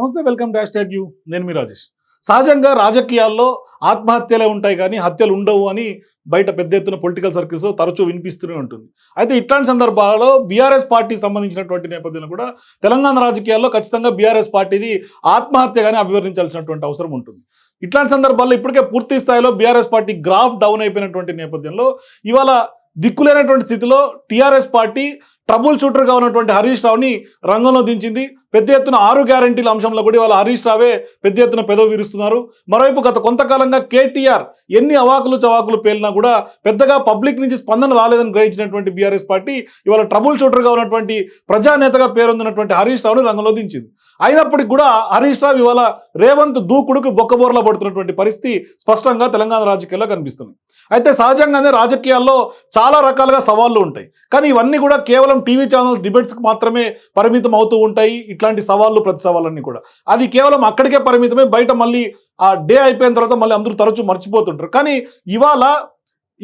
నమస్తే welcome dash tag you. నేను మీ రాజేష్. సహజంగా రాజకీయాల్లో ఆత్మహత్యలే ఉంటాయి కానీ హత్యలు ఉండవు అని బయట పెద్ద ఎత్తున పొలిటికల్ సర్కిల్స్ తరచూ వినిపిస్తూనే ఉంటుంది. అయితే ఇట్లాంటి సందర్భాలలో బీఆర్ఎస్ పార్టీ సంబంధించినటువంటి నేపథ్యంలో కూడా తెలంగాణ రాజకీయాల్లో ఖచ్చితంగా బీఆర్ఎస్ పార్టీది ఆత్మహత్యగానే అభివర్ణించాల్సినటువంటి అవసరం ఉంటుంది. ఇట్లాంటి సందర్భాల్లో ఇప్పటికే పూర్తి స్థాయిలో బీఆర్ఎస్ పార్టీ గ్రాఫ్ డౌన్ అయిపోయినటువంటి నేపథ్యంలో ఇవాళ దిక్కులేనటువంటి స్థితిలో టీఆర్ఎస్ పార్టీ ట్రబుల్ షూటర్గా ఉన్నటువంటి హరీష్ రావుని రంగంలో దించింది. పెద్ద ఎత్తున ఆరు గ్యారంటీల అంశంలో కూడా వాళ్ళ హరీష్ రావే పెద్ద ఎత్తున పెదవి విరుస్తున్నారు. మరోవైపు గత కొంతకాలంగా కేటీఆర్ ఎన్ని అవాకులు చవాకులు పేలినా కూడా పెద్దగా పబ్లిక్ నుంచి స్పందన రాలేదని గ్రహించినటువంటి బీఆర్ఎస్ పార్టీ ఇవాళ ట్రబుల్ షూటర్గా ఉన్నటువంటి ప్రజానేతగా పేరొందినటువంటి హరీష్ రావుని రంగంలో దించింది. అయినప్పటికీ కూడా హరీష్ రావు ఇవాళ రేవంత్ దూకుడుకు బొక్కబోర్లా పడుతున్నటువంటి పరిస్థితి స్పష్టంగా తెలంగాణ రాజకీయాల్లో కనిపిస్తుంది. అయితే సహజంగానే రాజకీయాల్లో చాలా రకాలుగా సవాళ్ళు ఉంటాయి. కానీ ఇవన్నీ కూడా కేవలం టీవీ ఛానల్స్ డిబేట్స్కి మాత్రమే పరిమితం అవుతూ ఉంటాయి. ఇట్లాంటి సవాళ్ళు ప్రతి సవాళ్ళన్నీ కూడా. అది కేవలం అక్కడికే పరిమితమే బయట మళ్ళీ ఆ డే అయిపోయిన తర్వాత మళ్ళీ అందరూ తరచూ మర్చిపోతుంటారు. కానీ ఇవాళ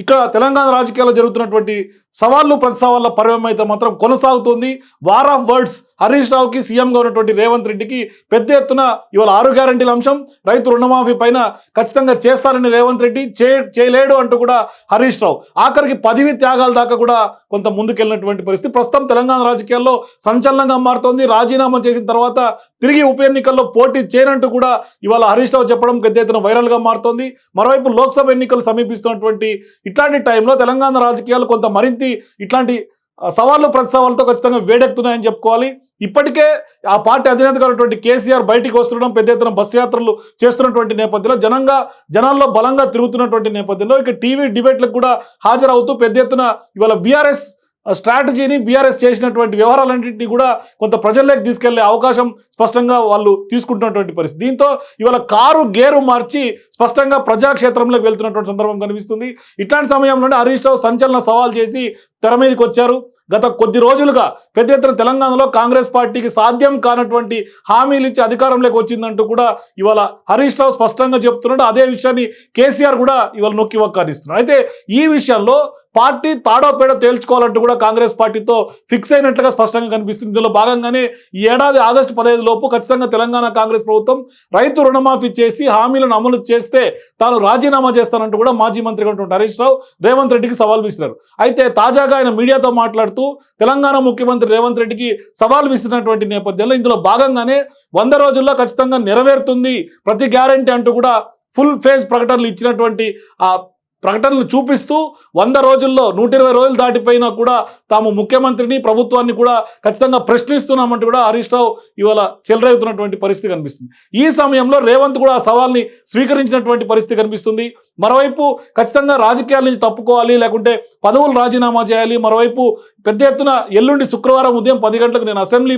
ఇక్కడ తెలంగాణ రాజకీయాల్లో జరుగుతున్నటువంటి సవాళ్ళు ప్రతి సవాళ్ళ పర్వం అయితే మాత్రం కొనసాగుతుంది. వార్ ఆఫ్ వర్డ్స్ హరీష్ రావుకి సీఎంగా ఉన్నటువంటి రేవంత్ రెడ్డికి పెద్ద ఎత్తున ఇవాళ ఆరు గ్యారంటీల అంశం. రైతు రుణమాఫీ పైన ఖచ్చితంగా చేస్తారని రేవంత్ రెడ్డి చే చేయలేడు అంటూ కూడా హరీష్ రావు. ఆఖరికి పదవి త్యాగాల దాకా కూడా కొంత ముందుకెళ్ళినటువంటి పరిస్థితి. ప్రస్తుతం తెలంగాణ రాజకీయాల్లో సంచలనంగా మారుతోంది. రాజీనామా చేసిన తర్వాత తిరిగి ఉప ఎన్నికల్లో పోటీ చేయనంటూ కూడా ఇవాళ హరీష్ రావు చెప్పడం పెద్ద ఎత్తున వైరల్గా మారుతోంది. మరోవైపు లోక్సభ ఎన్నికలు సమీపిస్తున్నటువంటి ఇట్లాంటి టైంలో తెలంగాణ రాజకీయాలు కొంత మరింత ఇట్లాంటి సవాళ్ళు ప్రతి సవాళ్ళతో ఖచ్చితంగా వేడెక్కుతున్నాయని చెప్పుకోవాలి. ఇప్పటికే ఆ పార్టీ అధినేత ఉన్నటువంటి కేసీఆర్ బయటికి వస్తుండడం పెద్ద ఎత్తున బస్సు యాత్రలు చేస్తున్నటువంటి నేపథ్యంలో జనంగా జనాల్లో బలంగా తిరుగుతున్నటువంటి నేపథ్యంలో ఇక టీవీ డిబేట్లకు కూడా హాజరవుతూ పెద్ద ఎత్తున ఇవాళ బీఆర్ఎస్ స్ట్రాటజీని బీఆర్ఎస్ చేసినటువంటి వ్యవహారాలన్నింటినీ కూడా కొంత ప్రజల్లోకి తీసుకెళ్ళే అవకాశం స్పష్టంగా వాళ్ళు తీసుకుంటున్నటువంటి పరిస్థితి. దీంతో ఇవాళ కారు గేరు మార్చి స్పష్టంగా ప్రజాక్షేత్రంలోకి వెళ్తున్నటువంటి సందర్భం కనిపిస్తుంది. ఇట్లాంటి సమయంలోనే హరీష్ రావు సంచలన సవాల్ చేసి తెర మీదకి వచ్చారు. గత కొద్ది రోజులుగా పెద్ద ఎత్తున తెలంగాణలో కాంగ్రెస్ పార్టీకి సాధ్యం కానటువంటి హామీలు ఇచ్చి అధికారంలోకి వచ్చిందంటూ కూడా ఇవాళ హరీష్ రావు స్పష్టంగా చెప్తున్నాడు. అదే విషయాన్ని కేసీఆర్ కూడా ఇవాళ నొక్కి వక్కారిస్తున్నాడు అయితే ఈ విషయంలో పార్టీ తాడోపేడ తేల్చుకోవాలంటూ కూడా కాంగ్రెస్ పార్టీతో ఫిక్స్ అయినట్లుగా స్పష్టంగా కనిపిస్తుంది. ఇందులో భాగంగానే ఈ ఏడాది ఆగస్టు పదహైదు లోపు ఖచ్చితంగా తెలంగాణ కాంగ్రెస్ ప్రభుత్వం రైతు రుణమాఫీ చేసి హామీలను అమలు చేస్తే తాను రాజీనామా చేస్తానంటూ కూడా మాజీ మంత్రి ఉన్నటువంటి హరీష్ రావు రేవంత్ రెడ్డికి సవాల్ విసిరారు. అయితే తాజాగా ఆయన మీడియాతో మాట్లాడుతూ తెలంగాణ ముఖ్యమంత్రి రేవంత్ రెడ్డికి సవాల్ విసిరినటువంటి నేపథ్యంలో ఇందులో భాగంగానే వంద రోజుల్లో ఖచ్చితంగా నెరవేరుతుంది ప్రతి గ్యారంటీ అంటూ కూడా ఫుల్ ఫేజ్ ప్రకటనలు ఇచ్చినటువంటి ఆ ప్రకటనలు చూపిస్తూ వంద రోజుల్లో నూట ఇరవై రోజులు దాటిపోయినా కూడా తాము ముఖ్యమంత్రిని ప్రభుత్వాన్ని కూడా ఖచ్చితంగా ప్రశ్నిస్తున్నామంటూ కూడా హరీష్ రావు ఇవాళ చెలరేగుతున్నటువంటి పరిస్థితి కనిపిస్తుంది. ఈ సమయంలో రేవంత్ కూడా ఆ సవాల్ని స్వీకరించినటువంటి పరిస్థితి కనిపిస్తుంది. మరోవైపు ఖచ్చితంగా రాజకీయాల నుంచి తప్పుకోవాలి లేకుంటే పదవులు రాజీనామా చేయాలి. మరోవైపు పెద్ద ఎత్తున ఎల్లుండి శుక్రవారం ఉదయం పది గంటలకు నేను అసెంబ్లీ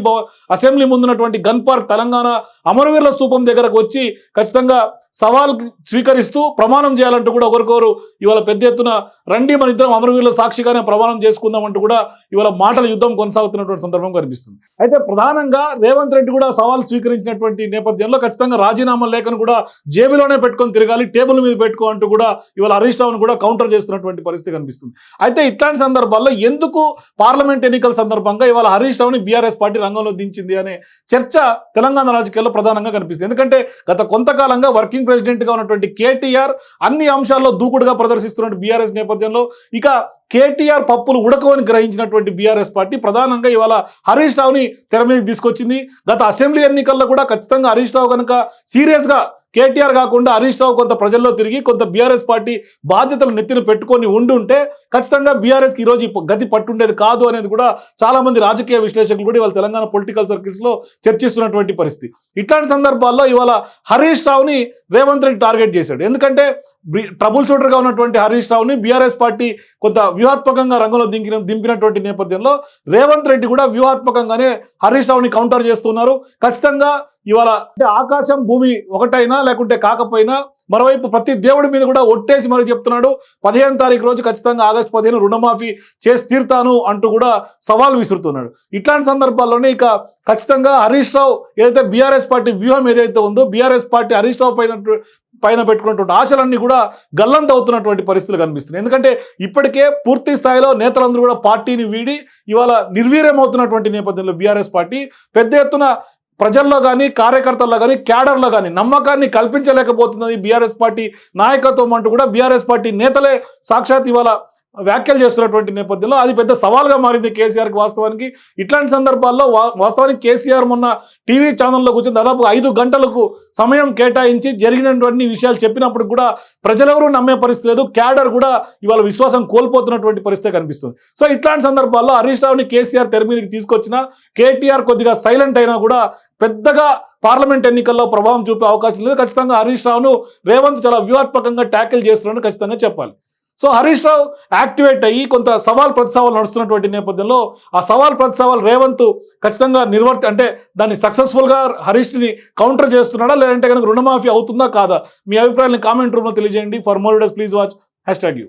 అసెంబ్లీ ముందున్నటువంటి గన్ పార్క్ తెలంగాణ అమరవీరుల స్థూపం దగ్గరకు వచ్చి ఖచ్చితంగా సవాల్ స్వీకరిస్తూ ప్రమాణం చేయాలంటూ కూడా ఒకరికొకరు ఇవాళ పెద్ద ఎత్తున రండి మన ఇద్దరం అమరవీరుల సాక్షిగానే ప్రమాణం చేసుకుందామంటూ కూడా ఇవాళ మాటల యుద్ధం కొనసాగుతున్నటువంటి సందర్భం కనిపిస్తుంది. అయితే ప్రధానంగా రేవంత్ రెడ్డి కూడా సవాల్ స్వీకరించినటువంటి నేపథ్యంలో ఖచ్చితంగా రాజీనామా లేఖను కూడా జేబులోనే పెట్టుకొని తిరగాలి టేబుల్ మీద పెట్టుకో అంటూ కూడా ఇవాళ హరీష్ రావును కూడా కౌంటర్ చేస్తున్నటువంటి పరిస్థితి కనిపిస్తుంది. అయితే ఇట్లాంటి సందర్భాల్లో ఎందుకు పార్లమెంట్ ఎన్నికల సందర్భంగా ఇవాళ హరీష్ రావుని బీఆర్ఎస్ పార్టీ రంగంలో దించింది అనే చర్చ తెలంగాణ రాజకీయాల్లో ప్రధానంగా కనిపిస్తుంది. ఎందుకంటే గత కొంతకాలంగా వర్కింగ్ ప్రెసిడెంట్గా ఉన్నటువంటి కేటీఆర్ అన్ని అంశాల్లో దూకుడుగా ప్రదర్శిస్తున్న బీఆర్ఎస్ నేపథ్యంలో. ఇక కేటీఆర్ పప్పులు ఉడకవని గ్రహించినటువంటి బీఆర్ఎస్ పార్టీ ప్రధానంగా ఇవాళ హరీష్ రావుని తెర మీదకి తీసుకొచ్చింది. గత అసెంబ్లీ ఎన్నికల్లో కూడా ఖచ్చితంగా హరీష్ రావు కనుక సీరియస్గా కేటీఆర్ కాకుండా హరీష్ రావు కొంత ప్రజల్లో తిరిగి కొంత బీఆర్ఎస్ పార్టీ బాధ్యతలు నెత్తిన పెట్టుకొని ఉండుంటే ఖచ్చితంగా బీఆర్ఎస్కి ఈరోజు గతి పట్టుండేది కాదు అనేది కూడా చాలామంది రాజకీయ విశ్లేషకులు కూడా ఇవాళ తెలంగాణ పొలిటికల్ సర్కిల్స్లో చర్చిస్తున్నటువంటి పరిస్థితి. ఇట్లాంటి సందర్భాల్లో ఇవాళ హరీష్ రావుని రేవంత్ రెడ్డి టార్గెట్ చేశాడు. ఎందుకంటే ట్రబుల్ షూటర్గా ఉన్నటువంటి హరీష్ రావుని బీఆర్ఎస్ పార్టీ కొంత వ్యూహాత్మకంగా రంగంలో దింపిన దింపినటువంటి నేపథ్యంలో రేవంత్ రెడ్డి కూడా వ్యూహాత్మకంగానే హరీష్ రావుని కౌంటర్ చేస్తున్నారు. ఖచ్చితంగా ఇవాళ అంటే ఆకాశం భూమి ఒకటైనా లేకుంటే కాకపోయినా మరోవైపు ప్రతి దేవుడి మీద కూడా ఒట్టేసి మరి చెప్తున్నాడు. పదిహేను తారీఖు రోజు ఖచ్చితంగా ఆగస్టు పదిహేను రుణమాఫీ చేసి తీరుతాను అంటూ కూడా సవాల్ విసురుతున్నాడు. ఇట్లాంటి సందర్భాల్లోనే ఇక ఖచ్చితంగా హరీష్ రావు ఏదైతే బీఆర్ఎస్ పార్టీ వ్యూహం ఏదైతే ఉందో బీఆర్ఎస్ పార్టీ హరీష్ రావు పైన పైన పెట్టుకున్నటువంటి ఆశలన్నీ కూడా గల్లంత అవుతున్నటువంటి పరిస్థితులు కనిపిస్తున్నాయి. ఎందుకంటే ఇప్పటికే పూర్తి స్థాయిలో నేతలందరూ కూడా పార్టీని వీడి ఇవాళ నిర్వీర్యం అవుతున్నటువంటి నేపథ్యంలో బీఆర్ఎస్ పార్టీ పెద్ద ఎత్తున ప్రజల్లో కానీ కార్యకర్తల్లో కానీ క్యాడర్లో కానీ నమ్మకాన్ని కల్పించలేకపోతున్నది బీఆర్ఎస్ పార్టీ నాయకత్వం అంటూ కూడా బీఆర్ఎస్ పార్టీ నేతలే సాక్షాత్ ఇవాళ వ్యాఖ్యలు చేస్తున్నటువంటి నేపథ్యంలో అది పెద్ద సవాల్గా మారింది కేసీఆర్కి వాస్తవానికి. ఇట్లాంటి సందర్భాల్లో వాస్తవానికి కేసీఆర్ మొన్న టీవీ ఛానల్లో కూర్చొని దాదాపు ఐదు గంటలకు సమయం కేటాయించి జరిగినటువంటి విషయాలు చెప్పినప్పుడు కూడా ప్రజలెవరూ నమ్మే పరిస్థితి లేదు. క్యాడర్ కూడా ఇవాళ విశ్వాసం కోల్పోతున్నటువంటి పరిస్థితి కనిపిస్తుంది. సో ఇట్లాంటి సందర్భాల్లో హరీష్ రావుని కేసీఆర్ తెర మీదకి తీసుకొచ్చిన కేటీఆర్ కొద్దిగా సైలెంట్ అయినా కూడా పెద్దగా పార్లమెంట్ ఎన్నికల్లో ప్రభావం చూపే అవకాశం లేదు. ఖచ్చితంగా హరీష్ రావును రేవంత్ చాలా వ్యూహాత్మకంగా ట్యాకిల్ చేస్తున్నారని ఖచ్చితంగా చెప్పాలి. సో హరీష్ రావు యాక్టివేట్ అయ్యి కొంత సవాల్ ప్రతి సవాల్ నడుస్తున్నటువంటి నేపథ్యంలో ఆ సవాల్ ప్రతి సవాల్ రేవంత్ ఖచ్చితంగా నిర్వర్తి అంటే దాన్ని సక్సెస్ఫుల్గా హరీష్ని కౌంటర్ చేస్తున్నాడా లేదంటే కనుక రుణమాఫీ అవుతుందా కాదా? మీ అభిప్రాయాన్ని కామెంట్ రూమ్లో తెలియజేయండి. For more days please watch hashtag you